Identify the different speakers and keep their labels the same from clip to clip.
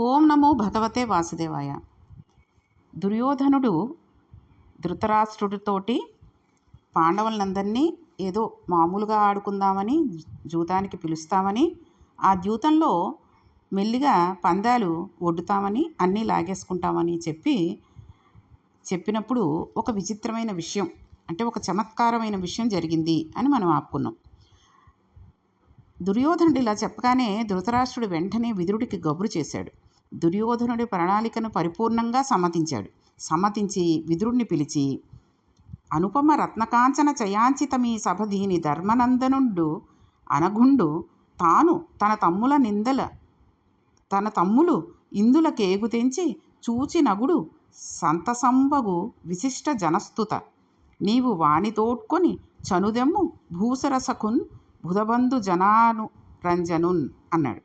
Speaker 1: ఓం నమో భగవతే వాసుదేవాయ. దుర్యోధనుడు ధృతరాష్ట్రుడితోటి పాండవులందరినీ ఏదో మామూలుగా ఆడుకుందామని జూతానికి పిలుస్తామని ఆ ద్యూతంలో మెల్లిగా పందాలు ఒడ్డుతామని అన్నీ లాగేసుకుంటామని చెప్పి చెప్పినప్పుడు ఒక విచిత్రమైన విషయం అంటే ఒక చమత్కారమైన విషయం జరిగింది అని మనం ఆపుకున్నాం. దుర్యోధనుడు ఇలా చెప్పగానే ధృతరాష్ట్రుడు వెంటనే విదురుడికి గబురు చేశాడు. దుర్యోధనుడి ప్రణాళికను పరిపూర్ణంగా సమ్మతించాడు. సమ్మతించి విదురుడిని పిలిచి అనుపమ రత్నకాంచన చయాంచితమీ సభ దీని ధర్మనందనుండు అనగుండు తాను తన తమ్ముల నిందల తన తమ్ములు ఇందుల కేగు తెంచి చూచి నగుడు సంతసంబగు విశిష్ట జనస్తుత నీవు వాణితోడ్కొని చనుదెమ్ము భూసరసకున్ బుధబంధు జనాను రంజనున్ అన్నాడు.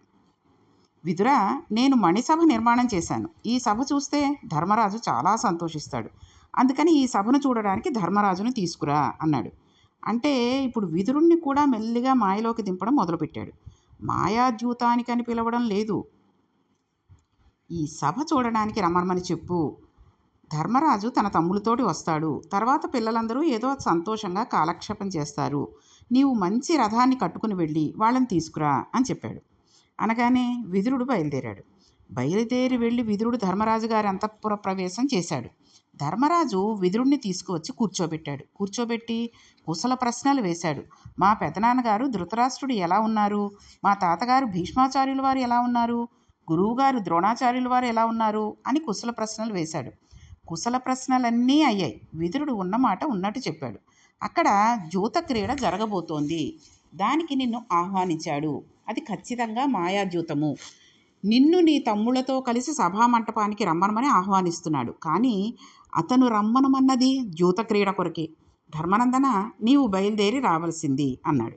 Speaker 1: విదుర నేను మణిసభ నిర్మాణం చేశాను. ఈ సభ చూస్తే ధర్మరాజు చాలా సంతోషిస్తాడు. అందుకని ఈ సభను చూడడానికి ధర్మరాజును తీసుకురా అన్నాడు. అంటే ఇప్పుడు విదురుణ్ణి కూడా మెల్లిగా మాయలోకి దింపడం మొదలుపెట్టాడు. మాయాద్యూతానికని పిలవడం లేదు. ఈ సభ చూడడానికి రమ్మని చెప్పు. ధర్మరాజు తన తమ్ములతోటి వస్తాడు. తర్వాత పిల్లలందరూ ఏదో సంతోషంగా కాలక్షేపం చేస్తారు. నీవు మంచి రథాన్ని కట్టుకుని వెళ్ళి వాళ్ళని తీసుకురా అని చెప్పాడు. అనగానే విదురుడు బయలుదేరాడు. బయలుదేరి వెళ్ళి విదురుడు ధర్మరాజు గారి అంతఃపుర ప్రవేశం చేశాడు. ధర్మరాజు విదురుణ్ణి తీసుకువచ్చి కూర్చోబెట్టాడు. కూర్చోబెట్టి కుశల ప్రశ్నలు వేశాడు. మా పెదనాన్నగారు ధృతరాష్ట్రుడు ఎలా ఉన్నారు? మా తాతగారు భీష్మాచార్యుల వారు ఎలా ఉన్నారు? గురువుగారు ద్రోణాచార్యుల వారు ఎలా ఉన్నారు? అని కుశల ప్రశ్నలు వేశాడు. కుశల ప్రశ్నలన్నీ అయ్యాయి. విదురుడు ఉన్నమాట ఉన్నట్టు చెప్పాడు. అక్కడ జూత క్రీడ జరగబోతోంది. దానికి నిన్ను ఆహ్వానించాడు. అది ఖచ్చితంగా మాయాజూతము నిన్ను నీ తమ్ముళ్ళతో కలిసి సభామంటపానికి రమ్మనమని ఆహ్వానిస్తున్నాడు. కానీ అతను రమ్మనమన్నది జూత క్రీడ కొరకే. ధర్మనందన నీవు బయలుదేరి రావలసింది అన్నాడు.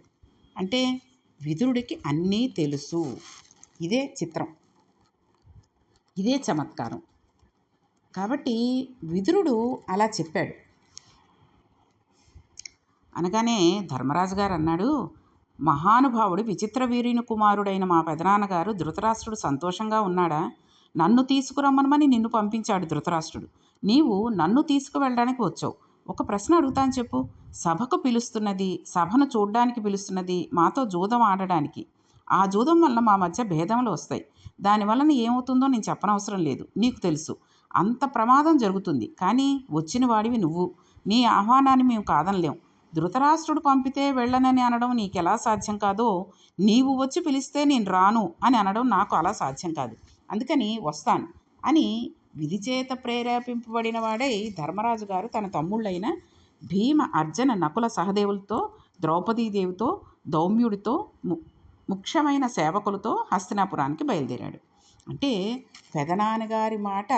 Speaker 1: అంటే విదురుడికి అన్నీ తెలుసు. ఇదే చిత్రం. ఇదే చమత్కారం. కాబట్టి విదురుడు అలా చెప్పాడు. అనగానే ధర్మరాజు గారు అన్నాడు మహానుభావుడు విచిత్ర వీరుని కుమారుడైన మా పెదనాన్నగారు ధృతరాష్ట్రుడు సంతోషంగా ఉన్నాడా? నన్ను తీసుకురమ్మనమని నిన్ను పంపించాడు ధృతరాష్ట్రుడు. నీవు నన్ను తీసుకువెళ్ళడానికి వచ్చావు. ఒక ప్రశ్న అడుగుతాను చెప్పు. సభకు పిలుస్తున్నది సభను చూడ్డానికి పిలుస్తున్నది మాతో జూదం ఆడడానికి. ఆ జూదం వల్ల మా మధ్య భేదములు వస్తాయి. దానివలన ఏమవుతుందో నేను చెప్పనవసరం లేదు. నీకు తెలుసు. అంత ప్రమాదం జరుగుతుంది. కానీ వచ్చిన వాడివి నువ్వు. నీ ఆహ్వానాన్ని మేము కాదనలేము ధృతరాష్ట్రుడు పంపితే వెళ్ళనని అనడం నీకెలా సాధ్యం కాదో? నీవు వచ్చి పిలిస్తే నేను రాను అని అనడం నాకు అలా సాధ్యం కాదు. అందుకని వస్తాను అని విధిచేత ప్రేరేపింపబడిన వాడై ధర్మరాజు గారు తన తమ్ముళ్ళైన భీమ అర్జున నకుల సహదేవులతో ద్రౌపదీదేవితో దౌమ్యుడితో ము ముఖ్యమైన సేవకులతో హస్తినాపురానికి బయలుదేరాడు. అంటే పెదనాన్నగారి మాట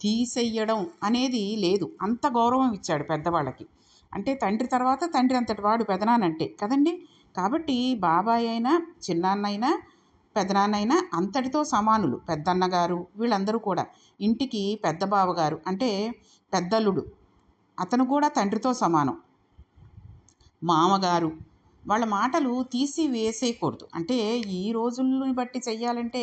Speaker 1: తీసేయడం అనేది లేదు. అంత గౌరవం ఇచ్చాడు పెద్దవాళ్ళకి. అంటే తండ్రి తర్వాత తండ్రి అంతటి వాడు పెదనానంటే కదండి? కాబట్టి బాబాయ్ అయినా చిన్నాన్న అయినా పెదనాన్నైనా అంతటితో సమానులు. పెద్దన్నగారు వీళ్ళందరూ కూడా. ఇంటికి పెద్ద బావగారు అంటే పెద్దల్లుడు అతను కూడా తండ్రితో సమానం. మామగారు. వాళ్ళ మాటలు తీసి వేసేయకూడదు. అంటే ఈ రోజుల్ని బట్టి చెయ్యాలంటే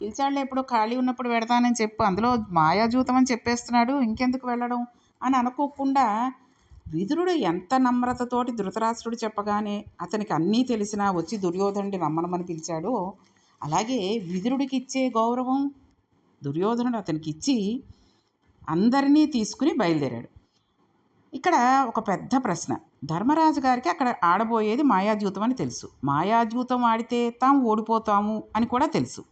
Speaker 1: పిలిచాళ్ళు ఎప్పుడో ఖాళీ ఉన్నప్పుడు పెడతానని చెప్పు. అందులో మాయాజూతం అని చెప్పేస్తున్నాడు. ఇంకెందుకు వెళ్ళడం? అని అనుకోకుండా విదురుడు ఎంత నమ్రతతోటి ధృతరాష్ట్రుడు చెప్పగానే అతనికి అన్నీ తెలిసినా వచ్చి దుర్యోధనుడి రమ్మనమని పిలిచాడో అలాగే విదురుడికి ఇచ్చే గౌరవం దుర్యోధనుడు అతనికి ఇచ్చి అందరినీ తీసుకుని బయలుదేరాడు. ఇక్కడ ఒక పెద్ద ప్రశ్న. ధర్మరాజు గారికి అక్కడ ఆడబోయేది మాయాజ్యూతం అని తెలుసు. మాయాజ్యూతం ఆడితే తాము ఓడిపోతాము అని కూడా తెలుసు.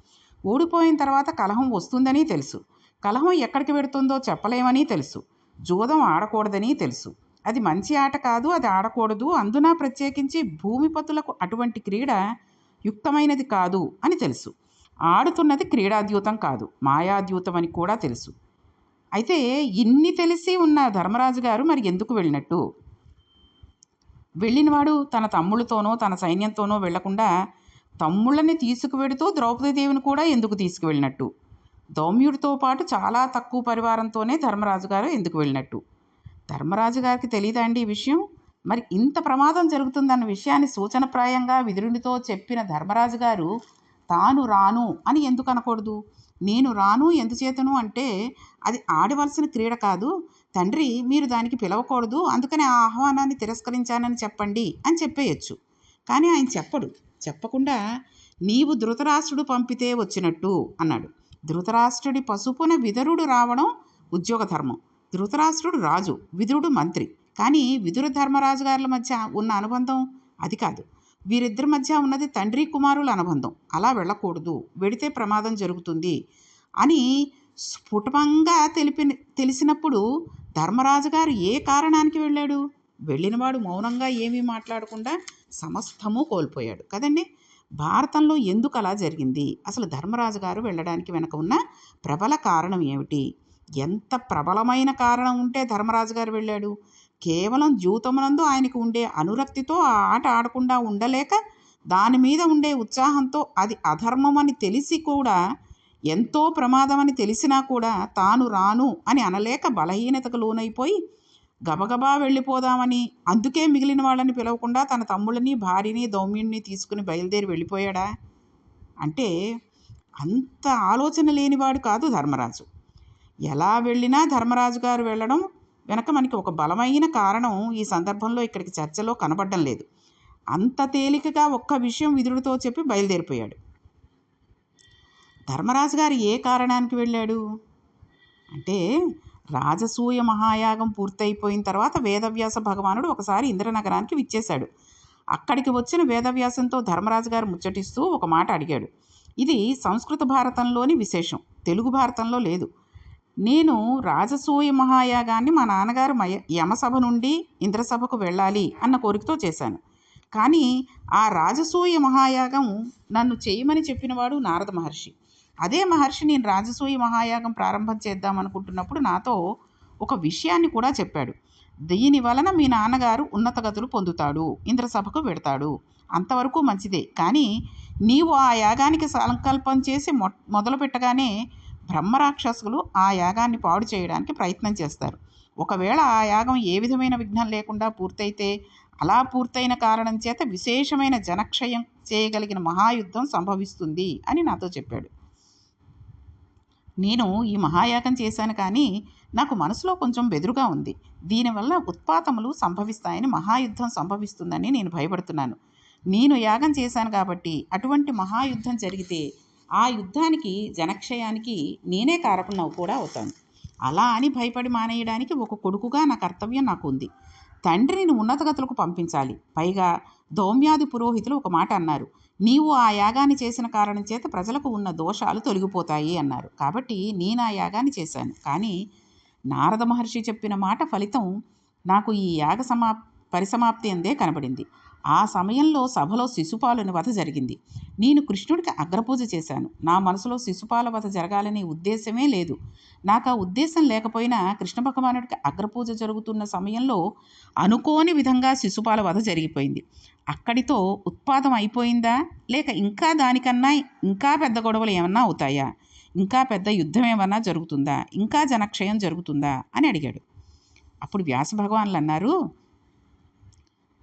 Speaker 1: ఓడిపోయిన తర్వాత కలహం వస్తుందని తెలుసు. కలహం ఎక్కడికి పెడుతుందో చెప్పలేమని తెలుసు. జూదం ఆడకూడదని తెలుసు. అది మంచి ఆట కాదు అది ఆడకూడదు. అందున ప్రత్యేకించి భూమిపతులకు అటువంటి క్రీడ యుక్తమైనది కాదు అని తెలుసు. ఆడుతున్నది క్రీడాద్యూతం కాదు మాయాద్యూతం అని కూడా తెలుసు. అయితే ఇన్ని తెలిసి ఉన్న ధర్మరాజు గారు మరి ఎందుకు వెళ్ళినట్టు? వెళ్ళినవాడు తన తమ్ముళ్ళతోనో తన సైన్యంతోనో వెళ్ళకుండా తమ్ముళ్ళని తీసుకువెడుతూ ద్రౌపదీదేవిని కూడా ఎందుకు తీసుకువెళ్ళినట్టు? దౌమ్యుడితో పాటు చాలా తక్కువ పరివారంతోనే ధర్మరాజు గారు ఎందుకు వెళ్ళినట్టు? ధర్మరాజు గారికి తెలియదా అండి ఈ విషయం? మరి ఇంత ప్రమాదం జరుగుతుందన్న విషయాన్ని సూచనప్రాయంగా విదురునితో చెప్పిన ధర్మరాజు గారు తాను రాను అని ఎందుకు అనకూడదు? నేను రాను ఎందుచేతను అంటే అది ఆడవలసిన క్రీడ కాదు. తండ్రి మీరు దానికి పిలవకూడదు. అందుకని ఆ ఆహ్వానాన్ని తిరస్కరించానని చెప్పండి అని చెప్పేయచ్చు. కానీ ఆయన చెప్పడు. చెప్పకుండా నీవు ధృతరాష్ట్రుడు పంపితే వచ్చినట్టు అన్నాడు. ధృతరాష్ట్రుడి పసుపున విదరుడు రావడం ఉద్యోగ ధర్మం. ధృతరాష్ట్రుడు రాజు విదురుడు మంత్రి. కానీ విదుర ధర్మరాజు గారుల మధ్య ఉన్న అనుబంధం అది కాదు. వీరిద్దరి మధ్య ఉన్నది తండ్రి కుమారుల అనుబంధం. అలా వెళ్ళకూడదు వెడితే ప్రమాదం జరుగుతుంది అని స్ఫుటంగా తెలిపి తెలిసినప్పుడు ధర్మరాజు గారు ఏ కారణానికి వెళ్ళాడు? వెళ్ళినవాడు మౌనంగా ఏమీ మాట్లాడకుండా సమస్తము కోల్పోయాడు కదండి. భారతంలో ఎందుకు అలా జరిగింది? అసలు ధర్మరాజు గారు వెళ్ళడానికి వెనక ఉన్న ప్రబల కారణం ఏమిటి? ఎంత ప్రబలమైన కారణం ఉంటే ధర్మరాజు గారు వెళ్ళాడు. కేవలం జీవితమునందు ఆయనకు ఉండే అనురక్తితో ఆ ఆట ఆడకుండా ఉండలేక దాని మీద ఉండే ఉత్సాహంతో అది అధర్మమని తెలిసి కూడా ఎంతో ప్రమాదమని తెలిసినా కూడా తాను రాను అని అనలేక బలహీనతకు లోనైపోయి గబగబా వెళ్ళిపోదామని అందుకే మిగిలిన వాళ్ళని పిలవకుండా తన తమ్ముళ్ళని భార్యని దౌమ్యుణ్ణి తీసుకుని బయలుదేరి వెళ్ళిపోయాడా? అంటే అంత ఆలోచన లేనివాడు కాదు ధర్మరాజు. ఎలా వెళ్ళినా ధర్మరాజు గారు వెళ్ళడం వెనక మనకి ఒక బలమైన కారణం ఈ సందర్భంలో ఇక్కడికి చర్చలో కనబడడం లేదు. అంత తేలికగా ఒక్క విషయం విధుడితో చెప్పి బయలుదేరిపోయాడు. ధర్మరాజు గారు ఏ కారణానికి వెళ్ళాడు? అంటే రాజసూయ మహాయాగం పూర్తయిపోయిన తర్వాత వేదవ్యాస భగవానుడు ఒకసారి ఇంద్రనగరానికి విచ్చేశాడు. అక్కడికి వచ్చిన వేదవ్యాసంతో ధర్మరాజు గారు ముచ్చటిస్తూ ఒక మాట అడిగాడు. ఇది సంస్కృత భారతంలోని విశేషం. తెలుగు భారతంలో లేదు. నేను రాజసూయ మహాయాగాన్ని మా నాన్నగారు మయ యమసభ నుండి ఇంద్రసభకు వెళ్ళాలి అన్న కోరికతో చేశాను. కానీ ఆ రాజసూయ మహాయాగం నన్ను చేయమని చెప్పినవాడు నారద మహర్షి. అదే మహర్షి నేను రాజసూయ మహాయాగం ప్రారంభం చేద్దాం అనుకుంటున్నప్పుడు నాతో ఒక విషయాన్ని కూడా చెప్పాడు. దీని వలన మీ నాన్నగారు ఉన్నత గతులు పొందుతాడు ఇంద్రసభకు వెడతాడు. అంతవరకు మంచిదే. కానీ నీవు ఆ యాగానికి సంకల్పం చేసి మొ మొదలు పెట్టగానే బ్రహ్మరాక్షసులు ఆ యాగాన్ని పాడు చేయడానికి ప్రయత్నం చేస్తారు. ఒకవేళ ఆ యాగం ఏ విధమైన విఘ్నం లేకుండా పూర్తయితే అలా పూర్తయిన కారణం చేత విశేషమైన జనక్షయం చేయగలిగిన మహాయుద్ధం సంభవిస్తుంది అని నాతో చెప్పాడు. నేను ఈ మహాయాగం చేశాను కానీ నాకు మనసులో కొంచెం బెదురుగా ఉంది. దీనివల్ల ఉత్పాతములు సంభవిస్తాయని మహాయుద్ధం సంభవిస్తుందని నేను భయపడుతున్నాను. నేను యాగం చేశాను కాబట్టి అటువంటి మహాయుద్ధం జరిగితే ఆ యుద్ధానికి జనక్షయానికి నేనే కారకున్నవు కూడా అవుతాను. అలా అని భయపడి మానేయడానికి ఒక కొడుకుగా నా కర్తవ్యం నాకు ఉంది తండ్రిని ఉన్నతగతులకు పంపించాలి. పైగా దౌమ్యాది పురోహితులు ఒక మాట అన్నారు. నీవు ఆ యాగాన్ని చేసిన కారణం చేత ప్రజలకు ఉన్న దోషాలు తొలగిపోతాయి అన్నారు. కాబట్టి నేను ఆ యాగాన్ని చేశాను. కానీ నారద మహర్షి చెప్పిన మాట ఫలితం నాకు ఈ యాగ సమా పరిసమాప్తి అందే కనబడింది. ఆ సమయంలో సభలో శిశుపాలుని వధ జరిగింది. నేను కృష్ణుడికి అగ్రపూజ చేశాను. నా మనసులో శిశుపాల వధ జరగాలనే ఉద్దేశమే లేదు. నాకు ఆ ఉద్దేశం లేకపోయినా కృష్ణ భగవానుడికి అగ్రపూజ జరుగుతున్న సమయంలో అనుకోని విధంగా శిశుపాల వధ జరిగిపోయింది. అక్కడితో ఉత్పాదం అయిపోయిందా? లేక ఇంకా దానికన్నా ఇంకా పెద్ద గొడవలు ఏమన్నా అవుతాయా? ఇంకా పెద్ద యుద్ధం ఏమన్నా జరుగుతుందా? ఇంకా జనక్షయం జరుగుతుందా? అని అడిగాడు. అప్పుడు వ్యాస భగవాన్లు అన్నారు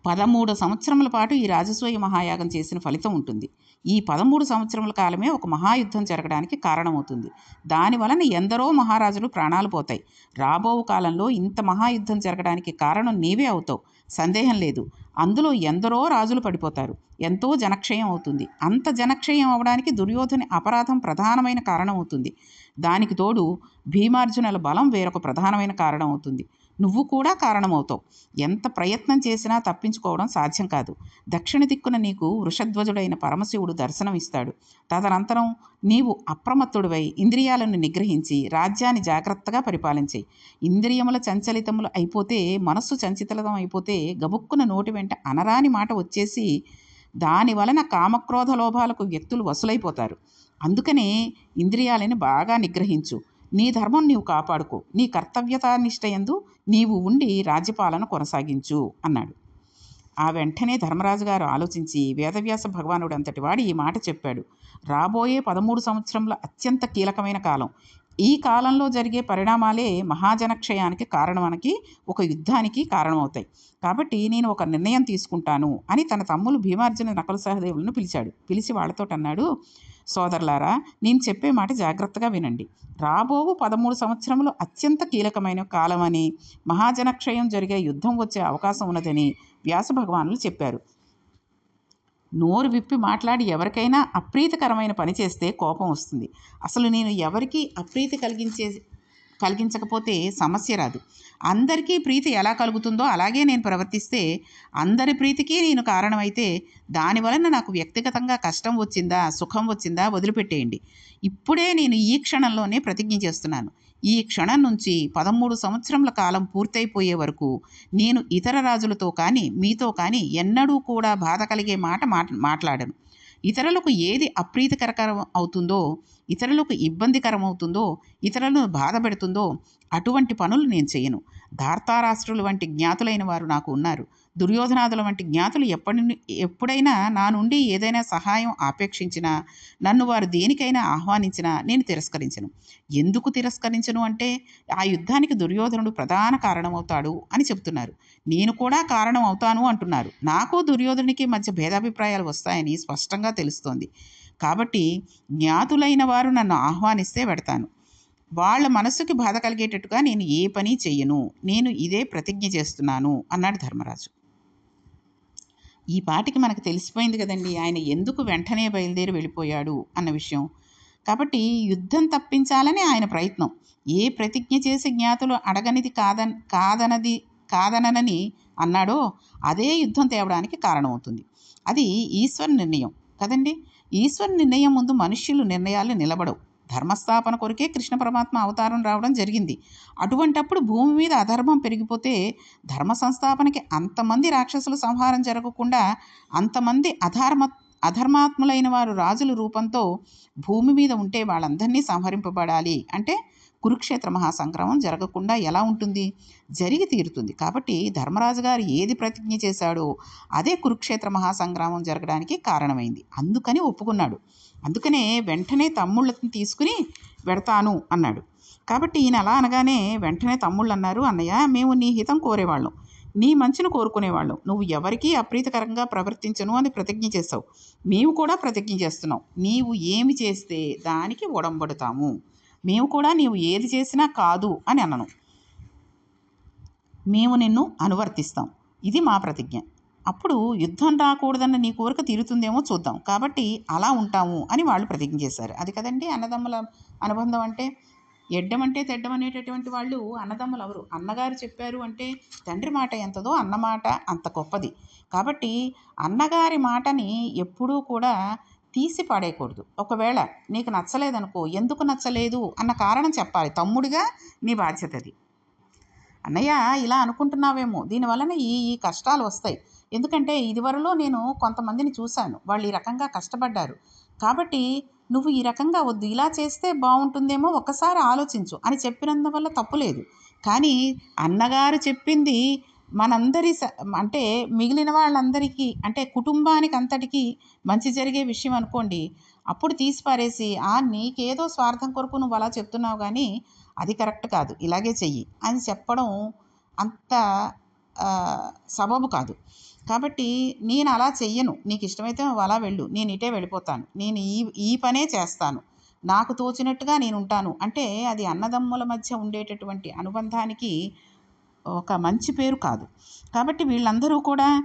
Speaker 1: పదమూడు సంవత్సరముల పాటు ఈ రాజసూయ మహాయాగం చేసిన ఫలితం ఉంటుంది. ఈ పదమూడు సంవత్సరముల కాలమే ఒక మహాయుద్ధం జరగడానికి కారణమవుతుంది. దాని వలన ఎందరో మహారాజులు ప్రాణాలు పోతాయి. రాబో కాలంలో ఇంత మహాయుద్ధం జరగడానికి కారణం నీవే అవుతావు. సందేహం లేదు. అందులో ఎందరో రాజులు పడిపోతారు. ఎంతో జనక్షయం అవుతుంది. అంత జనక్షయం అవడానికి దుర్యోధని అపరాధం ప్రధానమైన కారణం అవుతుంది దానికి తోడు భీమార్జునుల బలం వేరొక ప్రధానమైన కారణం అవుతుంది నువ్వు కూడా కారణమవుతావు. ఎంత ప్రయత్నం చేసినా తప్పించుకోవడం సాధ్యం కాదు. దక్షిణ దిక్కున నీకు వృషధ్వజుడైన పరమశివుడు దర్శనం ఇస్తాడు తదనంతరం నీవు అప్రమత్తుడివై ఇంద్రియాలను నిగ్రహించి రాజ్యాన్ని జాగ్రత్తగా పరిపాలించి. ఇంద్రియముల చంచలితములు అయిపోతే మనస్సు చంచితలం అయిపోతే గబుక్కున నోటి వెంట అనరాని మాట వచ్చేసి దాని వలన కామక్రోధ లోభాలకు వ్యక్తులు వసులైపోతారు. అందుకనే ఇంద్రియాలని బాగా నిగ్రహించు. నీ ధర్మం నీవు కాపాడుకో. నీ కర్తవ్యతానిష్టయందు నీవు ఉండి రాజ్యపాలన కొనసాగించు అన్నాడు. ఆ వెంటనే ధర్మరాజు గారు ఆలోచించి వేదవ్యాస భగవానుడు అంతటి వాడు ఈ మాట చెప్పాడు. రాబోయే పదమూడు సంవత్సరంలో అత్యంత కీలకమైన కాలం. ఈ కాలంలో జరిగే పరిణామాలే మహాజనక్షయానికి కారణమనకి ఒక యుద్ధానికి కారణమవుతాయి. కాబట్టి నేను ఒక నిర్ణయం తీసుకుంటాను అని తన తమ్ములు భీమార్జున నకలు సహదేవులను పిలిచాడు. పిలిచి వాళ్ళతో అన్నాడు సోదరులారా నేను చెప్పే మాట జాగ్రత్తగా వినండి. రాబోవు పదమూడు సంవత్సరములు అత్యంత కీలకమైన కాలమని మహాజనక్షయం జరిగే యుద్ధం వచ్చే అవకాశం ఉన్నదని వ్యాస భగవానులు చెప్పారు. నోరు విప్పి మాట్లాడి ఎవరికైనా అప్రీతికరమైన పని చేస్తే కోపం వస్తుంది. అసలు నేను ఎవరికి అప్రీతి కలిగించే కలిగించకపోతే సమస్య రాదు. అందరికీ ప్రీతి ఎలా కలుగుతుందో అలాగే నేను ప్రవర్తిస్తే అందరి ప్రీతికి నేను కారణమైతే దాని వలన నాకు వ్యక్తిగతంగా కష్టం వచ్చిందా సుఖం వచ్చిందా వదిలిపెట్టేయండి. ఇప్పుడే నేను ఈ క్షణంలోనే ప్రతిజ్ఞ చేస్తున్నాను. ఈ క్షణం నుంచి పదమూడు సంవత్సరముల కాలం పూర్తయిపోయే వరకు నేను ఇతర రాజులతో కానీ మీతో కానీ ఎన్నడూ కూడా బాధ కలిగే మాట మాట్లాడను. ఇతరులకు ఏది అప్రీతికరకరం అవుతుందో ఇతరులకు ఇబ్బందికరం అవుతుందో ఇతరులను బాధ పెడుతుందో అటువంటి పనులు నేను చేయను. ధార్తారాష్ట్రులు వంటి జ్ఞాతులైన వారు నాకు ఉన్నారు. దుర్యోధనాదుల వంటి జ్ఞాతులు ఎప్పటి ఎప్పుడైనా నా నుండి ఏదైనా సహాయం ఆపేక్షించినా నన్ను వారు దేనికైనా ఆహ్వానించినా నేను తిరస్కరించను. ఎందుకు తిరస్కరించను అంటే ఆ యుద్ధానికి దుర్యోధనుడు ప్రధాన కారణమవుతాడు అని చెప్తున్నారు నేను కూడా కారణం అవుతాను అంటున్నారు. నాకు దుర్యోధనుడికి మధ్య భేదాభిప్రాయాలు వస్తాయని స్పష్టంగా తెలుస్తోంది. కాబట్టి జ్ఞాతులైన వారు నన్ను ఆహ్వానిస్తే పెడతాను. వాళ్ళ మనస్సుకి బాధ కలిగేటట్టుగా నేను ఏ పని చెయ్యను. నేను ఇదే ప్రతిజ్ఞ చేస్తున్నాను అన్నాడు ధర్మరాజు. ఈ పాటికి మనకు తెలిసిపోయింది కదండి ఆయన ఎందుకు వెంటనే బయలుదేరి వెళ్ళిపోయాడు అన్న విషయం. కాబట్టి యుద్ధం తప్పించాలని ఆయన ప్రయత్నం. ఏ ప్రతిజ్ఞ చేసి జ్ఞాతులు అడగనిది కాదన్ కాదనది కాదనని అన్నాడో అదే యుద్ధం తేవడానికి కారణమవుతుంది. అది ఈశ్వర నిర్ణయం కదండి. ఈశ్వర నిర్ణయం ముందు మనుష్యులు నిర్ణయాలు నిలబడవు. ధర్మస్థాపన కొరకే కృష్ణ పరమాత్మ అవతారం రావడం జరిగింది. అటువంటప్పుడు భూమి మీద అధర్మం పెరిగిపోతే ధర్మ సంస్థాపనకి అంతమంది రాక్షసుల సంహారం జరగకుండా అంతమంది అధర్మ అధర్మాత్ములైన వారు రాజుల రూపంతో భూమి మీద ఉంటే వాళ్ళందరినీ సంహరింపబడాలి. అంటే కురుక్షేత్ర మహాసంగ్రామం జరగకుండా ఎలా ఉంటుంది? జరిగి తీరుతుంది. కాబట్టి ధర్మరాజు గారు ఏది ప్రతిజ్ఞ చేశాడో అదే కురుక్షేత్ర మహాసంగ్రామం జరగడానికి కారణమైంది. అందుకని ఒప్పుకున్నాడు. అందుకనే వెంటనే తమ్ముళ్ళని తీసుకుని వెడతాను అన్నాడు. కాబట్టి ఈయన అలా అనగానే వెంటనే తమ్ముళ్ళు అన్నారు అన్నయ్య మేము నీ హితం కోరేవాళ్ళం. నీ మంచిని కోరుకునేవాళ్ళం. నువ్వు ఎవరికీ అప్రీతికరంగా ప్రవర్తించను అని ప్రతిజ్ఞ చేస్తావు మేము కూడా ప్రతిజ్ఞ చేస్తున్నాం. నీవు ఏమి చేస్తే దానికి ఒడంబడుతాము. మేము కూడా నీవు ఏది చేసినా కాదు అని అనను. మేము నిన్ను అనువర్తిస్తాం. ఇది మా ప్రతిజ్ఞ. అప్పుడు యుద్ధం రాకూడదన్న నీ కోరిక తీరుతుందేమో చూద్దాం. కాబట్టి అలా ఉంటాము అని వాళ్ళు ప్రతిజ్ఞ చేశారు. అది కదండి అన్నదమ్ముల అనుబంధం అంటే? ఎడ్డం అంటే తెడ్డం అనేటటువంటి వాళ్ళు అన్నదమ్ములు ఎవరు? అన్నగారు చెప్పారు అంటే తండ్రి మాట ఎంతదో అన్నమాట అంత గొప్పది. కాబట్టి అన్నగారి మాటని ఎప్పుడూ కూడా తీసి పాడేయకూడదు. ఒకవేళ నీకు నచ్చలేదనుకో ఎందుకు నచ్చలేదు అన్న కారణం చెప్పాలి. తమ్ముడిగా నీ బాధ్యత అది. అన్నయ్య ఇలా అనుకుంటున్నావేమో. దీనివలన ఈ ఈ కష్టాలు వస్తాయి. ఎందుకంటే ఇదివరలో నేను కొంతమందిని చూశాను. వాళ్ళు ఈ రకంగా కష్టపడ్డారు. కాబట్టి నువ్వు ఈ రకంగా వద్దు ఇలా చేస్తే బాగుంటుందేమో ఒకసారి ఆలోచించు అని చెప్పినందువల్ల తప్పు లేదు. కానీ అన్నగారు చెప్పింది మనందరి అంటే మిగిలిన వాళ్ళందరికీ అంటే కుటుంబానికి అంతటికీ మంచి జరిగే విషయం అనుకోండి. అప్పుడు తీసి పారేసి ఆ నీకేదో స్వార్థం కొరకు నువ్వు అలా చెప్తున్నావు కానీ అది కరెక్ట్ కాదు ఇలాగే చెయ్యి అని చెప్పడం అంత సబబు కాదు. కాబట్టి నేను అలా చెయ్యను. నీకు ఇష్టమైతే నువ్వు అలా వెళ్ళు. నేను ఇటే వెళ్ళిపోతాను. నేను ఈ ఈ పనే చేస్తాను. నాకు తోచినట్టుగా నేను ఉంటాను. అంటే అది అన్నదమ్ముల మధ్య ఉండేటటువంటి అనుబంధానికి ఒక మంచి పేరు కాదు. కాబట్టి వీళ్ళందరూ కూడా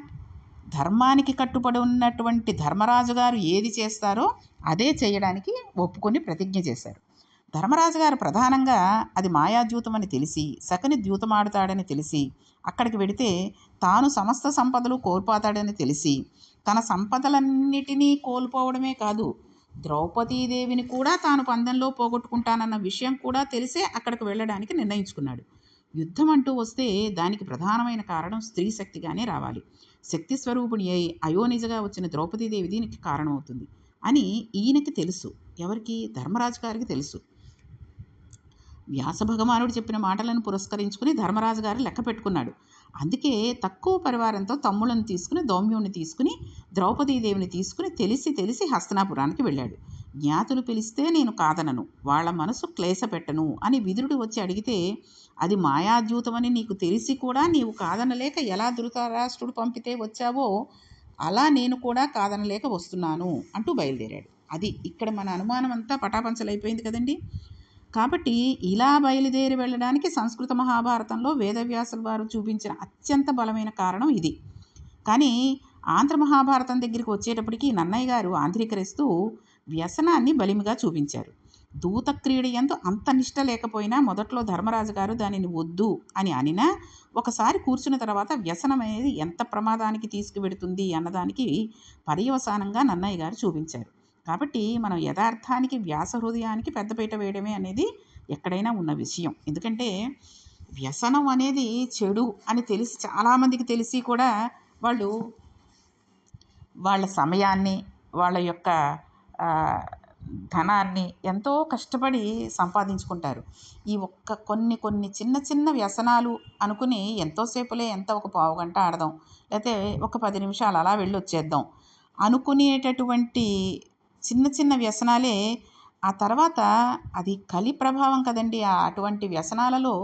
Speaker 1: ధర్మానికి కట్టుబడి ఉన్నటువంటి ధర్మరాజు గారు ఏది చేస్తారో అదే చేయడానికి ఒప్పుకొని ప్రతిజ్ఞ చేశారు. ధర్మరాజు గారు ప్రధానంగా అది మాయాద్యూతం అని తెలిసి సకని ద్యూతమాడుతాడని తెలిసి అక్కడికి వెడితే తాను సమస్త సంపదలు కోల్పోతాడని తెలిసి తన సంపదలన్నిటినీ కోల్పోవడమే కాదు ద్రౌపదీదేవిని కూడా తాను పందెంలో పోగొట్టుకుంటానన్న విషయం కూడా తెలిసే అక్కడికి వెళ్ళడానికి నిర్ణయించుకున్నాడు. యుద్ధం అంటూ వస్తే దానికి ప్రధానమైన కారణం స్త్రీ శక్తిగానే రావాలి. శక్తి స్వరూపిణి అయి అయోనిజగా వచ్చిన ద్రౌపదీదేవి దీనికి కారణమవుతుంది అని ఈయనకి తెలుసు. ఎవరికి? ధర్మరాజు గారికి తెలుసు. వ్యాస భగవానుడు చెప్పిన మాటలను పురస్కరించుకుని ధర్మరాజు గారు లెక్క పెట్టుకున్నాడు. అందుకే తక్కువ పరివారంతో తమ్ముళ్ళని తీసుకుని దౌమ్యుని తీసుకుని ద్రౌపదీదేవిని తీసుకుని తెలిసి తెలిసి హస్తనాపురానికి వెళ్ళాడు. జ్ఞాతులు పిలిస్తే నేను కాదనను. వాళ్ళ మనసు క్లేశ పెట్టను అని విదురుడు వచ్చి అడిగితే అది మాయాద్యూతమని నీకు తెలిసి కూడా నీవు కాదనలేక ఎలా ధృతరాష్ట్రుడు పంపితే వచ్చావో అలా నేను కూడా కాదనలేక వస్తున్నాను అంటూ బయలుదేరాడు. అది ఇక్కడ మన అనుమానం అంతా పటాపంచలైపోయింది కదండి. కాబట్టి ఇలా బయలుదేరి వెళ్ళడానికి సంస్కృత మహాభారతంలో వేదవ్యాసుల వారు చూపించిన అత్యంత బలమైన కారణం ఇది. కానీ ఆంధ్ర మహాభారతం దగ్గరికి వచ్చేటప్పటికి నన్నయ్య గారు ఆంధ్రీకరిస్తూ వ్యసనాన్ని బలిమిగా చూపించారు. దూత క్రీడ ఎందు అంత నిష్ట లేకపోయినా మొదట్లో ధర్మరాజు గారు దానిని వద్దు అని అనినా ఒకసారి కూర్చున్న తర్వాత వ్యసనం అనేది ఎంత ప్రమాదానికి తీసుకువెడుతుంది అన్నదానికి పర్యవసానంగా నన్నయ్య గారు చూపించారు. కాబట్టి మనం యథార్థానికి వ్యాస హృదయానికి పెద్దపీట వేయడమే అనేది ఎక్కడైనా ఉన్న విషయం. ఎందుకంటే వ్యసనం అనేది చెడు అని తెలిసి చాలామందికి తెలిసి కూడా వాళ్ళు వాళ్ళ సమయాన్ని వాళ్ళ యొక్క ధనాన్ని ఎంతో కష్టపడి సంపాదించుకుంటారు. ఈ ఒక్క కొన్ని కొన్ని చిన్న చిన్న వ్యసనాలు అనుకుని ఎంతోసేపులే ఎంత ఒక పావు గంట ఆడదాం లేకపోతే ఒక పది నిమిషాలు అలా వెళ్ళి వచ్చేద్దాం అనుకునేటటువంటి చిన్న చిన్న వ్యసనాలే ఆ తర్వాత అది కలి ప్రభావం కదండి. అటువంటి వ్యసనాలలో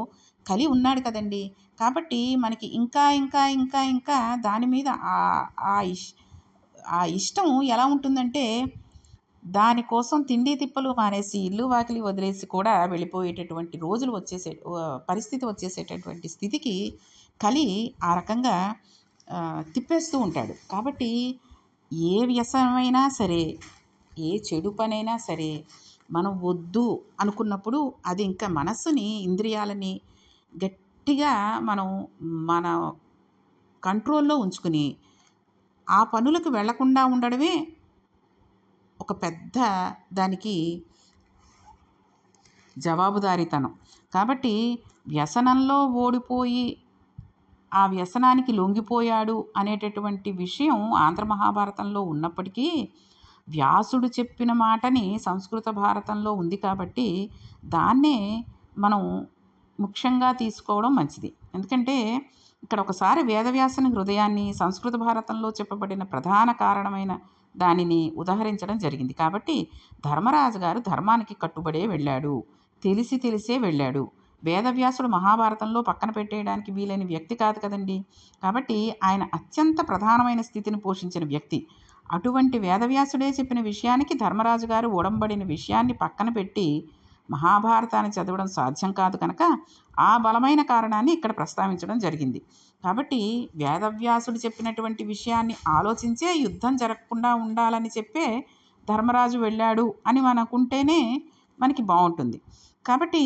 Speaker 1: కలి ఉన్నాడు కదండి. కాబట్టి మనకి ఇంకా ఇంకా ఇంకా ఇంకా దాని మీద ఆ ఇష్ ఆ ఇష్టం ఎలా ఉంటుందంటే దానికోసం తిండి తిప్పలు మానేసి ఇల్లు వాకిలి వదిలేసి కూడా వెళ్ళిపోయేటటువంటి రోజులు వచ్చేసే పరిస్థితి వచ్చేసేటటువంటి స్థితికి కలి ఆ రకంగా తిప్పేస్తూ ఉంటాడు. కాబట్టి ఏ వ్యసనమైనా సరే ఏ చెడు పనైనా సరే మనం వద్దు అనుకున్నప్పుడు అది ఇంకా మనస్సుని ఇంద్రియాలని గట్టిగా మనం మన కంట్రోల్లో ఉంచుకుని ఆ పనులకు వెళ్ళకుండా ఉండడమే ఒక పెద్ద దానికి జవాబుదారీతనం. కాబట్టి వ్యసనంలో ఓడిపోయి ఆ వ్యసనానికి లొంగిపోయాడు అనేటటువంటి విషయం ఆంధ్ర మహాభారతంలో ఉన్నప్పటికీ వ్యాసుడు చెప్పిన మాటని సంస్కృత భారతంలో ఉంది కాబట్టి దాన్నే మనం ముఖ్యంగా తీసుకోవడం మంచిది. ఎందుకంటే ఇక్కడ ఒకసారి వేదవ్యాసుని హృదయాన్ని సంస్కృత భారతంలో చెప్పబడిన ప్రధాన కారణమైన దానిని ఉదహరించడం జరిగింది. కాబట్టి ధర్మరాజు గారు ధర్మానికి కట్టుబడే వెళ్ళాడు. తెలిసి తెలిసే వెళ్ళాడు. వేదవ్యాసుడు మహాభారతంలో పక్కన పెట్టేయడానికి వీలైన వ్యక్తి కాదు కదండి. కాబట్టి ఆయన అత్యంత ప్రధానమైన స్థితిని పోషించిన వ్యక్తి. అటువంటి వేదవ్యాసుడే చెప్పిన విషయానికి ధర్మరాజు గారు ఉడంబడిన విషయాన్ని పక్కన పెట్టి మహాభారతాన్ని చదవడం సాధ్యం కాదు కనుక ఆ బలమైన కారణాన్ని ఇక్కడ ప్రస్తావించడం జరిగింది. కాబట్టి వేదవ్యాసుడు చెప్పినటువంటి విషయాన్ని ఆలోచించే యుద్ధం జరగకుండా ఉండాలని చెప్పే ధర్మరాజు వెళ్ళాడు అని మనకుంటేనే మనకి బాగుంటుంది. కాబట్టి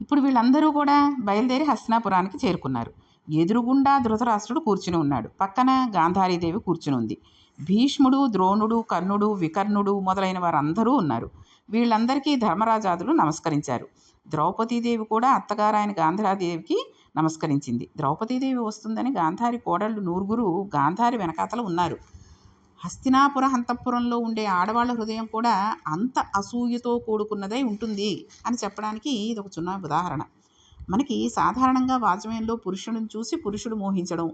Speaker 1: ఇప్పుడు వీళ్ళందరూ కూడా బయలుదేరి హస్తినాపురానికి చేరుకున్నారు. ఎదురుగుండా ధృతరాష్ట్రుడు కూర్చుని ఉన్నాడు. పక్కన గాంధారీదేవి కూర్చుని ఉంది. భీష్ముడు ద్రోణుడు కర్ణుడు వికర్ణుడు మొదలైన వారందరూ ఉన్నారు. వీళ్ళందరికీ ధర్మరాజాదులు నమస్కరించారు. ద్రౌపదీదేవి కూడా అత్తగారాయన గాంధారీదేవికి నమస్కరించింది. ద్రౌపదీదేవి వస్తుందని గాంధారి కోడళ్ళు నూరుగురు గాంధారి వెనకాతల ఉన్నారు. హస్తినాపుర హంతపురంలో ఉండే ఆడవాళ్ళ హృదయం కూడా అంత అసూయతో కూడుకున్నదై ఉంటుంది అని చెప్పడానికి ఇది ఒక చిన్న ఉదాహరణ. మనకి సాధారణంగా వాజ్మయంలో పురుషుడిని చూసి పురుషుడు మోహించడం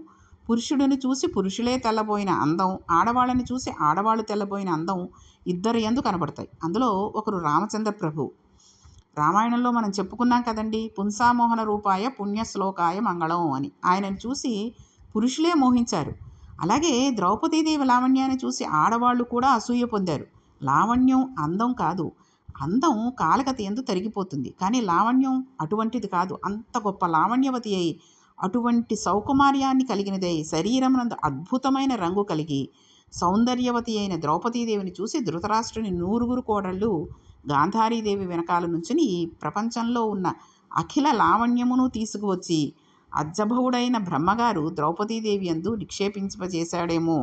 Speaker 1: పురుషుడిని చూసి పురుషులే తెల్లబోయిన అందం ఆడవాళ్ళని చూసి ఆడవాళ్ళు తెల్లబోయిన అందం ఇద్దరు ఎందు కనబడతాయి. అందులో ఒకరు రామచంద్ర ప్రభు. రామాయణంలో మనం చెప్పుకున్నాం కదండి పుంసామోహన రూపాయ పుణ్యశ్లోకాయ మంగళం అని. ఆయనను చూసి పురుషులే మోహించారు. అలాగే ద్రౌపదీదేవి లావణ్యాన్ని చూసి ఆడవాళ్ళు కూడా అసూయ పొందారు. లావణ్యం అందం కాదు అందం కాలగతి ఎందు తరిగిపోతుంది. కానీ లావణ్యం అటువంటిది కాదు. అంత గొప్ప లావణ్యవతి అయి అటువంటి సౌకుమార్యాన్ని కలిగినదై. శరీరమునందు అద్భుతమైన రంగు కలిగి సౌందర్యవతి అయిన ద్రౌపదీదేవిని చూసి ధృతరాష్ట్రుని నూరుగురు కోడళ్ళు గాంధారీదేవి వెనకాల నుంచుని ఈ ప్రపంచంలో ఉన్న అఖిల లావణ్యమును తీసుకువచ్చి అజ్జభవుడైన బ్రహ్మగారు ద్రౌపదీదేవి యందు నిక్షేపింపజేశాడేమో.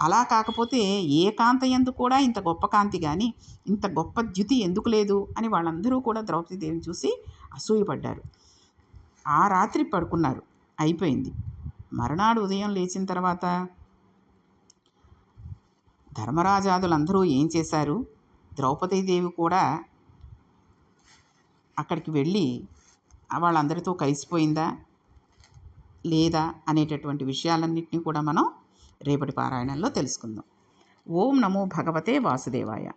Speaker 1: అలా కాకపోతే ఏ కాంత ఎందు కూడా ఇంత గొప్ప కాంతి కానీ ఇంత గొప్ప ద్యుతి ఎందుకు లేదు? అని వాళ్ళందరూ కూడా ద్రౌపదీదేవిని చూసి అసూయపడ్డారు. ఆ రాత్రి పడుకున్నారు. అయిపోయింది. మరునాడు ఉదయం లేచిన తర్వాత ధర్మరాజాదులందరూ ఏం చేశారు? ద్రౌపదీదేవి కూడా అక్కడికి వెళ్ళి వాళ్ళందరితో కలిసిపోయిందా? లేదా? అనేటటువంటి విషయాలన్నింటినీ కూడా మనం రేపటి పారాయణంలో తెలుసుకుందాం. ఓం నమో భగవతే వాసుదేవాయ.